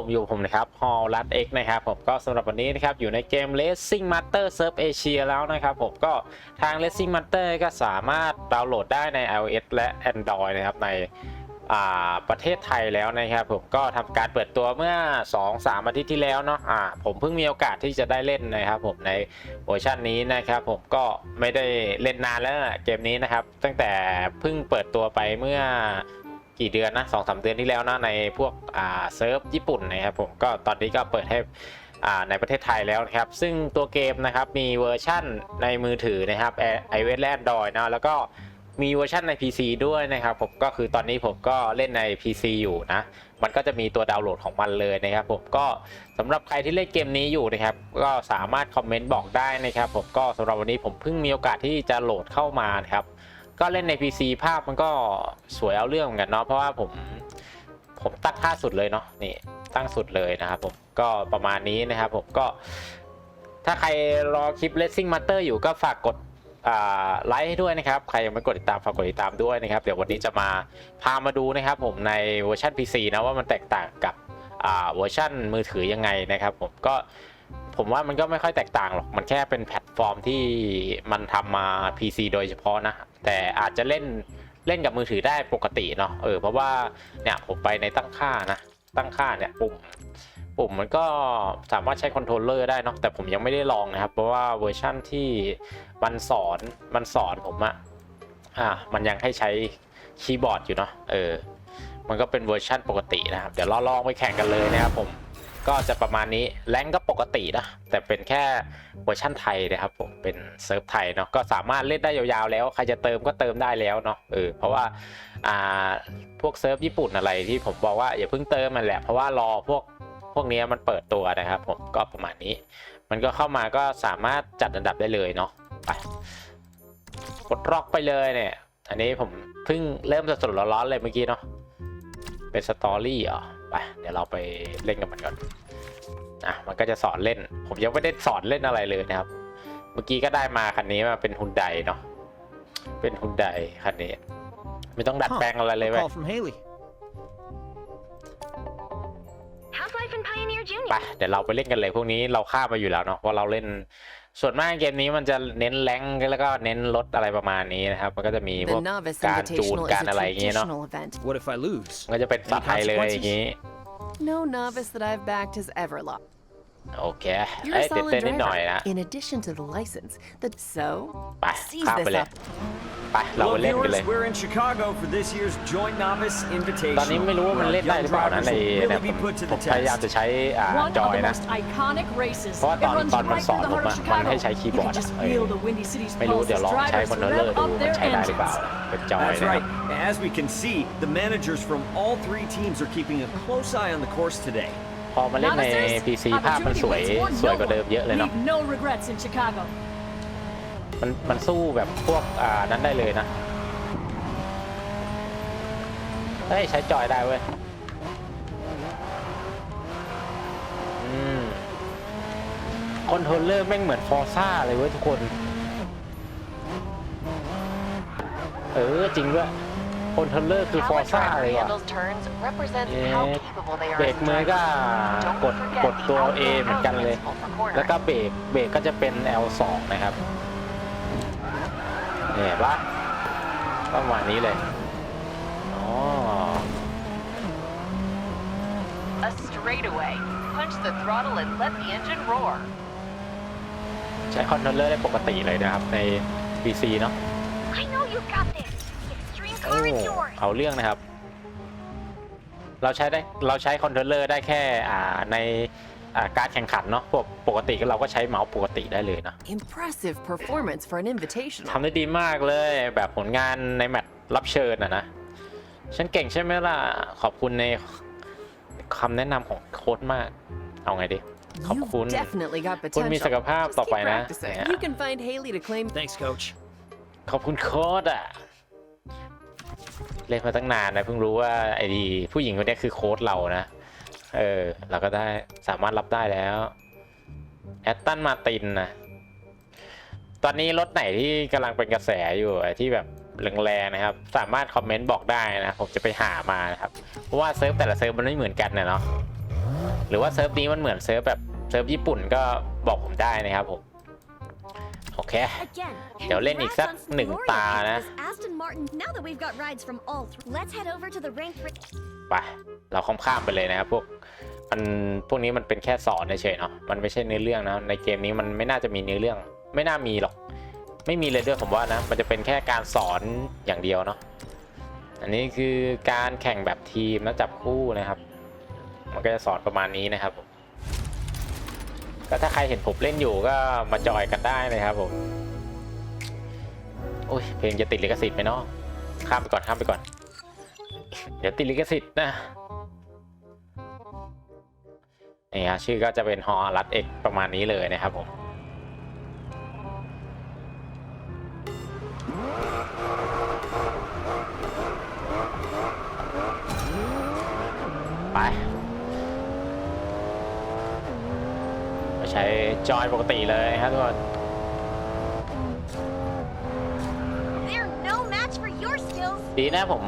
ผมอยู่ผมนะครับฮอลลัดเอ็กนะครับผมก็สำหรับวันนี้นะครับอยู่ในเกม Racing Master Surf Asia แล้วนะครับผมก็ทาง Racing Master ก็สามารถดาวน์โหลดได้ใน iOS และ Android นะครับในประเทศไทยแล้วนะครับผมก็ทำการเปิดตัวเมื่อ 2-3 อาทิตย์ที่แล้วเนาะผมเพิ่งมีโอกาสที่จะได้เล่นนะครับผมในเวอร์ชันนี้นะครับผมก็ไม่ได้เล่นนานแล้วนะเกมนี้นะครับ ตั้งแต่เพิ่งเปิดตัวไปเมื่อ กี่เดือนนะสองสามเดือนที่แล้วนะในพวกอ่าเซิร์ฟญี่ปุ่นนะครับผมก็ตอนนี้ก็เปิดให้ในประเทศไทยแล้วนะครับ ซึ่งตัวเกมนะครับมีเวอร์ชั่นในมือถือนะครับ iOS และ Android นะแล้วก็มีเวอร์ชันใน PC ด้วยนะครับผมก็คือตอนนี้ผมก็เล่นใน PC อยู่นะ มันก็จะมีตัวดาวน์โหลดของมันเลยนะครับผมก็สำหรับใครที่เล่นเกมนี้อยู่นะครับ ก็สามารถคอมเมนต์บอกได้นะครับผมก็สำหรับวันนี้ผมเพิ่งมีโอกาสที่จะโหลดเข้ามานะครับ ก็เล่นใน PC ภาพมันก็สวยเอาเรื่องเหมือนกันเนาะเพราะว่าผมผมตั้งค่าสุดเลยเนาะนี่ตั้งสุดเลยนะครับผมก็ประมาณนี้นะครับผมก็ ถ้าใครรอคลิป Racing Master อยู่ก็ฝากกดไลค์ให้ด้วยนะครับ ใครยังไม่กดติดตามฝากกดติดตามด้วยนะครับ เดี๋ยววันนี้จะมาพามาดูนะครับผมในเวอร์ชัน PC นะว่ามันแตกต่างกับเวอร์ชันมือถือยังไงนะครับผมก็ ผมว่ามันก็ไม่ค่อยแตกต่างหรอก มันแค่เป็นแพลตฟอร์มที่มันทำมา PC โดยเฉพาะนะ แต่อาจจะเล่นเล่นกับมือถือได้ปกติเนาะ เออ เพราะว่าเนี่ยผมไปในตั้งค่านะ ตั้งค่าเนี่ยปุ่มปุ่มมันก็สามารถใช้คอนโทรลเลอร์ได้เนาะ แต่ผมยังไม่ได้ลองนะครับ เพราะว่าเวอร์ชั่นที่มันสอนมันสอนผมอะอะมันยังให้ใช้คีย์บอร์ดอยู่เนาะ เออ มันก็เป็นเวอร์ชั่นปกตินะครับ เดี๋ยวเราลองไปแข่งกันเลยนะครับผม ก็จะประมาณนี้แรงก็ปกตินะ แต่เป็นแค่เวอร์ชั่นไทยนะครับผมเป็นเซิร์ฟไทยเนาะก็สามารถเล่นได้ยาวๆแล้ว ใครจะเติมก็เติมได้แล้วเนาะเออเพราะว่าอ่าพวกเซิร์ฟญี่ปุ่นอะไรที่ผมบอกว่าอย่าเพิ่งเติมมันแหละเพราะว่ารอพวกพวกนี้มันเปิดตัวนะครับผมก็ประมาณนี้ มันก็เข้ามาก็สามารถจัดอันดับได้เลยเนาะไปกดล็อกไปเลยเนี่ยอันนี้ผมเพิ่งเริ่มสดๆร้อนๆเลยเมื่อกี้เนาะเป็นสตอรี่เหรอ ไปเดี๋ยวเราไปเล่นกับมันก่อนอะมันก็จะสอนเล่น ผมยังไม่ได้สอนเล่นอะไรเลยนะครับ เมื่อกี้ก็ได้มาคันนี้มาเป็นฮุนไดเนาะเป็นฮุนไดคันนี้ ไม่ต้องดัดแปลงอะไรเลย A เว้ย call from Haley. How's life in Pioneer ไป Junior? เดี๋ยวเราไปเล่นกันเลยพวกนี้เราข้ามมาอยู่แล้วเนาะเพราะเราเล่น ส่วนมากเกมนี้มันจะเน้นแรงค์แล้วก็เน้นรถอะไรประมาณนี้นะครับ มันก็จะมีพ The วก Novice การจูน Invitational การ is a อะไรอย่างเงี้ยเนาะ traditional event. What if I lose? มันก็จะเป็นสัตว์ไทยเลยอย่างงี้ No novice that I've backed has ever lost. โอเค You're เอ้ย a ตื่น solid เต้นนิดหน่อย driver. นะ In addition to the license, that so ไป seize ข้ามไป this เลย up. ไปเราไป Well, เล่นกันเลย viewers, we're in Chicago for this year's Joint Novice ตอนนี้ Invitational. ไม่รู้ว่ามัน where เล่นได้ห young รือเปล่านะ drivers ใน will เนี่ย really ผม be put to ผ the มพยายาม test. จะใช้อ่า One จ of อย the นะ most iconic races. เพราะว่า It ตอน runs ตอนมัน right สอน through ผ the ม heart อะ of มันให้ Chicago. ใช้คีย์ You บอร์ can ด just เออ feel the Windy City's ไม่รู้ pulse เดี๋ยว as ลองใช้ drivers คอนโทรลเลอ rev ร์ดู up มัน their ใช้ได้หรือเปล่า engines. เป็นจอย That's นะครับ right. As we can see, the managers from all three teams are keeping a close eye on the course today. พอมาเล่นใน Novices, PC ภาพมัน opportunity สวย waits for สวย no กว่าเดิมเยอะเลย one. เนาะ Leave no regrets in Chicago. มันมันสู้แบบพวกอ่านั้นได้เลยนะ เฮ้ย ใช้จอยได้เว้ย อืมคอนโทรลเลอร์แม่งเหมือนฟอร์ซ่าเลยเว้ยทุกคน เออ จริงด้วยคอนโทรลเลอร์คือฟอ How a ร์ซ่า driver เลยว่ะ handles turns represents เอ๊ะ how capable they are เบร as ก a มือก็ driver. Don't กด forget กด the ตัว A outgoing เหมือนกันเลย principle for cornering. แล้วก็เบรกเบรกก็จะเป็น L2 นะครับ เนี่ยปะประมาณนี้เลยอ๋อ A straightaway. Punch the throttle and let the engine roar. ใช้คอนโทรลเลอร์ได้ปกติเลยนะครับ ใน PC เนาะ I know you got this. Extreme โอ้ car is yours. เอาเรื่องนะครับ เราใช้ได้เราใช้คอนโทรลเลอร์ได้แค่อ่าใน อ่าการแข่งขันเนาะพวกปกติก็เราก็ใช้เมาส์ปกติได้เลยนะ Impressive performance for an invitational. ทำได้ดีมากเลยแบบผลงานในแมตช์รับเชิญอะนะ ฉันเก่งใช่ไหมล่ะ ขอบคุณในคำแนะนำของโค้ดมาก เอาไงดี ขอบ You've คุณ definitely got คุณมี potential. ศักยภาพ Just ต่อ keep ไปนะ practicing. เนี่ย You can find Haley to claim Thanks, coach. ขอบคุณโค้ดอะเล่นมาตั้งนานนะเพิ่งรู้ว่าไอ้ดีผู้หญิงคนนี้คือโค้ดเรานะ เออเราก็ได้สามารถรับได้แล้วแอตตันมาตินนะตอนนี้รถไหนที่กำลังเป็นกระแสอยู่ที่แบบแรงๆนะครับ สามารถคอมเมนต์บอกได้นะผมจะไปหามานะครับเพราะว่าเซิร์ฟแต่ละเซิร์ฟมันไม่เหมือนกันนะเนาะหรือว่าเซิร์ฟนี้มันเหมือนเซิร์ฟแบบเซิร์ฟญี่ปุ่นก็บอกผมได้นะครับผมโอเค เดี๋ยวเล่นอีกสักหนึ่งตานะ ไปเราข้ามข้ามไปเลยนะครับพวกมันพวกนี้มันเป็นแค่สอนเฉยเนาะมันไม่ใช่เนื้อเรื่องนะในเกมนี้มันไม่น่าจะมีเนื้อเรื่อง ไม่น่ามีหรอก ไม่มีเลยด้วยผมว่านะมันจะเป็นแค่การสอนอย่างเดียวเนาะอันนี้คือการแข่งแบบทีมนะจับคู่นะครับ มันก็จะสอนประมาณนี้นะครับผมก็ถ้าใครเห็นผมเล่นอยู่ก็มาจอยกันได้นะครับผมโอ้ยเพลงจะติดลิขสิทธิ์ไหมเนาะข้ามไปก่อนข้ามไปก่อน เดี๋ยวติดลิขสิทธิ์นะนี่ฮะชื่อก็จะเป็นฮอรัดเอกประมาณนี้เลยนะครับผมไปใช้จอยปกติเลยครับทุกคน ดีนะผม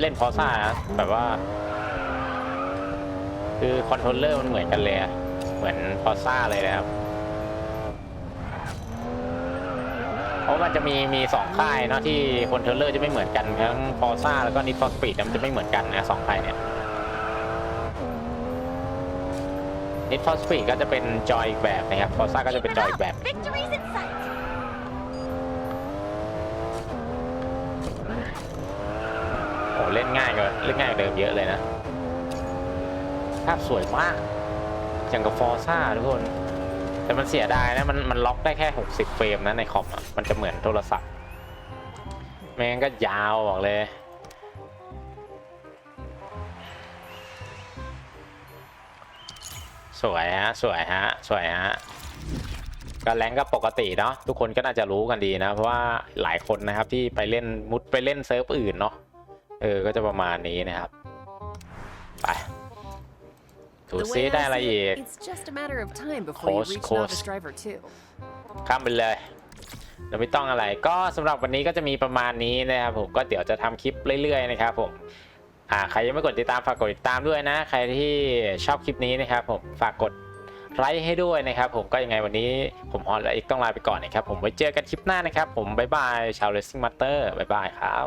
เล่นพอซ่านะแบบว่า คือคอนโทรลเลอร์มันเหมือนกันเลยอะเหมือนพอซ่าเลยนะครับเพราะมันจะมีมีสองค่ายเนาะที่คอนโทรลเลอร์จะไม่เหมือนกันทั้งพอซ่าแล้วก็นิฟอร์สปีดมันจะไม่เหมือนกันนะสองค่ายเนี่ยนิฟอร์สปีดก็จะเป็นจอยอีกแบบนะครับพอซ่าก็จะเป็นจอยอีกแบบ Victory's in sight. โอ้ เล่นง่ายกว่าเล่นง่ายกว่าเดิมเยอะเลยนะภาพสวยมากอย่างกับฟอร์ซ่าทุกคน แต่มันเสียดายนะมันมันล็อกได้แค่ 60 เฟรมนะในคอมอะมันจะเหมือนโทรศัพท์ไม่งั้นก็ยาวบอกเลยสวยฮะสวยฮะสวยฮะก็แรงก็ปกติเนาะทุกคนก็น่าจะรู้กันดีนะ เพราะว่าหลายคนนะครับที่ไปเล่นมุดไปเล่นเซิร์ฟอื่นเนาะ เออ ก็จะประมาณนี้นะครับ ไปดู The ซิ way ได้ I อะไร see อี it, ก it's just a matter of time before you Course, reach course. novice driver two. ข้ามไปเลยเราไม่ต้องอะไร ก็สำหรับวันนี้ก็จะมีประมาณนี้นะครับผม ก็เดี๋ยวจะทำคลิปเรื่อยๆนะครับผมอ่าใครยังไม่กดติดตามฝากกดติดตามด้วยนะ ใครที่ชอบคลิปนี้นะครับผม ฝากกดไลค์ให้ด้วยนะครับผม ก็ยังไงวันนี้ผมฮอนและอีกต้องลาไปก่อนนะครับผม ไว้เจอกันคลิปหน้านะครับผม บ๊ายบาย ชาว Racing Master บ๊ายบายครับ